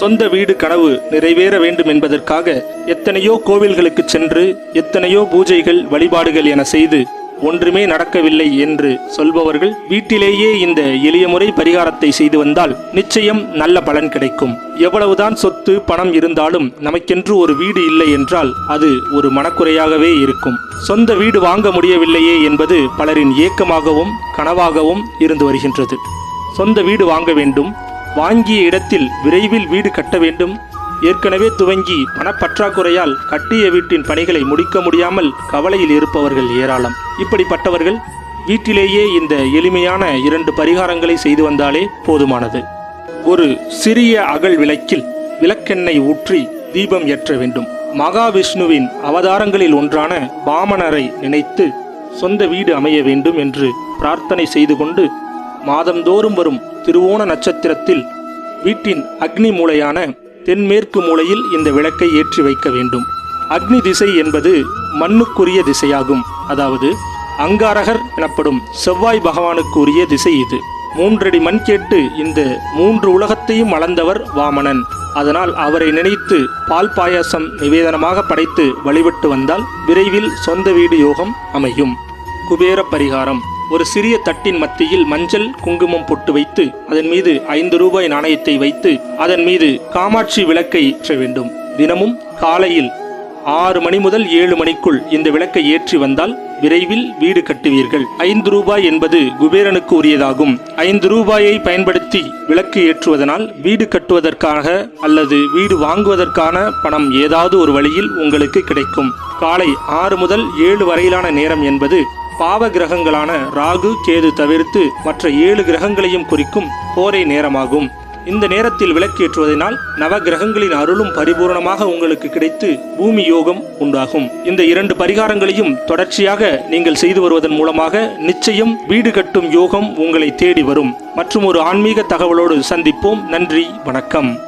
சொந்த வீடு கனவு நிறைவேற வேண்டும் என்பதற்காக எத்தனையோ கோவில்களுக்கு சென்று எத்தனையோ பூஜைகள் வழிபாடுகள் என செய்து ஒன்றுமே நடக்கவில்லை என்று சொல்பவர்கள் வீட்டிலேயே இந்த எளிய முறை பரிகாரத்தை செய்து வந்தால் நிச்சயம் நல்ல பலன் கிடைக்கும். எவ்வளவுதான் சொத்து பணம் இருந்தாலும் நமக்கென்று ஒரு வீடு இல்லை என்றால் அது ஒரு மனக்குறையாகவே இருக்கும். சொந்த வீடு வாங்க முடியவில்லையே என்பது பலரின் ஏக்கமாகவும் கனவாகவும் இருந்து வருகின்றது. சொந்த வீடு வாங்க வேண்டும் வாங்கிய இடத்தில் விரைவில் வீடு கட்ட வேண்டும். ஏற்கனவே துவங்கி பணப்பற்றாக்குறையால் கட்டிய வீட்டின் பணிகளை முடிக்க முடியாமல் கவலையில் இருப்பவர்கள் ஏராளம். இப்படிப்பட்டவர்கள் வீட்டிலேயே இந்த எளிமையான இரண்டு பரிகாரங்களை செய்து வந்தாலே போதுமானது. ஒரு சிறிய அகல் விளக்கில் விளக்கெண்ணெய் ஊற்றி தீபம் ஏற்ற வேண்டும். மகாவிஷ்ணுவின் அவதாரங்களில் ஒன்றான வாமனரை நினைத்து சொந்த வீடு அமைய வேண்டும் என்று பிரார்த்தனை செய்து கொண்டு மாதந்தோறும் வரும் திருவோண நட்சத்திரத்தில் வீட்டின் அக்னி மூலையான தென்மேற்கு மூலையில் இந்த விளக்கை ஏற்றி வைக்க வேண்டும். அக்னி திசை என்பது மண்ணுக்குரிய திசையாகும். அதாவது அங்காரகர் எனப்படும் செவ்வாய் பகவானுக்கு உரிய திசை இது. மூன்றடி மண் கேட்டு இந்த மூன்று உலகத்தையும் அளந்தவர் வாமனன். அதனால் அவரை நினைத்து பால் பாயாசம் நிவேதனமாக படைத்து வழிபட்டு வந்தால் விரைவில் சொந்த வீடு யோகம் அமையும். குபேர பரிகாரம். ஒரு சிறிய தட்டின் மத்தியில் மஞ்சள் குங்குமம் பொட்டு வைத்து அதன் மீது ஐந்து ரூபாய் நாணயத்தை வைத்து அதன் மீது காமாட்சி விளக்கை ஏற்ற வேண்டும். தினமும் காலையில் ஆறு மணி முதல் ஏழு மணிக்குள் இந்த விளக்கை ஏற்றி வந்தால் விரைவில் வீடு கட்டுவீர்கள். ஐந்து ரூபாய் என்பது குபேரனுக்கு உரியதாகும். ஐந்து ரூபாயை பயன்படுத்தி விளக்கு ஏற்றுவதனால் வீடு கட்டுவதற்காக அல்லது வீடு வாங்குவதற்கான பணம் ஏதாவது ஒரு வழியில் உங்களுக்கு கிடைக்கும். காலை ஆறு முதல் ஏழு வரையிலான நேரம் என்பது பாவ கிரகங்களான ராகு கேது தவிர்த்து மற்ற ஏழு கிரகங்களையும் குறிக்கும் போரை நேரமாகும். இந்த நேரத்தில் விளக்கேற்றுவதனால் நவ கிரகங்களின் அருளும் பரிபூரணமாக உங்களுக்கு கிடைத்து பூமி யோகம் உண்டாகும். இந்த இரண்டு பரிகாரங்களையும் தொடர்ச்சியாக நீங்கள் செய்து வருவதன் மூலமாக நிச்சயம் வீடு கட்டும் யோகம் உங்களை தேடி வரும். மற்றும் ஒரு ஆன்மீக தகவலோடு சந்திப்போம். நன்றி வணக்கம்.